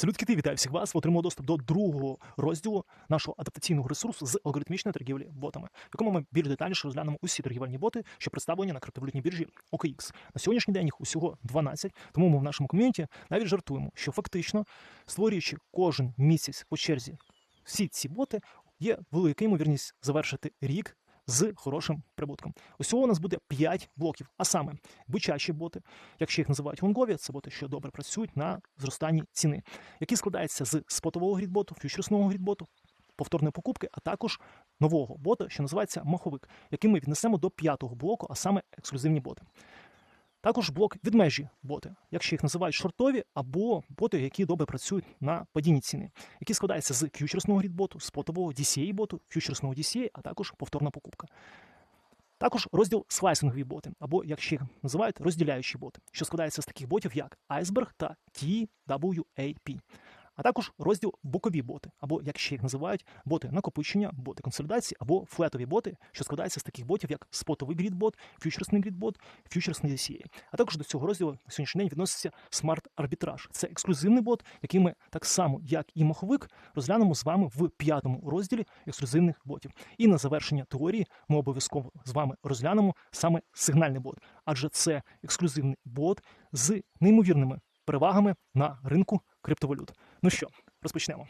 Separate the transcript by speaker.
Speaker 1: Салют кити, вітаю всіх вас. Ви отримали доступ до другого розділу нашого адаптаційного ресурсу з алгоритмічної торгівлі ботами, в якому ми більш детальніше розглянемо усі торгівельні боти, що представлені на криптовалютній біржі OKX. На сьогоднішній день їх усього 12, тому ми в нашому ком'юніті навіть жартуємо, що фактично, створюючи кожен місяць по черзі всі ці боти, є велика ймовірність завершити рік. З хорошим прибутком. Усього у нас буде 5 блоків, а саме бичачі боти, якщо їх називають лонгові, це боти, що добре працюють на зростанні ціни, які складаються з спотового грідботу, фьючерсного грідботу, повторної покупки, а також нового бота, що називається маховик, який ми віднесемо до п'ятого блоку, а саме ексклюзивні боти. Також блок відмежі боти, якщо їх називають шортові, або боти, які добре працюють на падінні ціни, які складаються з фьючерсного рідботу, спотового DCA боту, фьючерсного DCA, а також повторна покупка. Також розділ слайсингові боти, або як ще їх називають розділяючі боти, що складається з таких ботів, як Iceberg та TWAP. А також розділ бокові боти, або як ще їх називають боти накопичення, боти консолідації, або флетові боти, що складаються з таких ботів, як спотовий грідбот, фьючерсний грідбот, фьючерсний DCA. А також до цього розділу на сьогоднішній день відноситься смарт арбітраж. Це ексклюзивний бот, який ми так само, як і маховик, розглянемо з вами в п'ятому розділі ексклюзивних ботів. І на завершення теорії ми обов'язково з вами розглянемо саме сигнальний бот, адже це ексклюзивний бот з неймовірними перевагами на ринку криптовалют. Ну що, розпочнемо.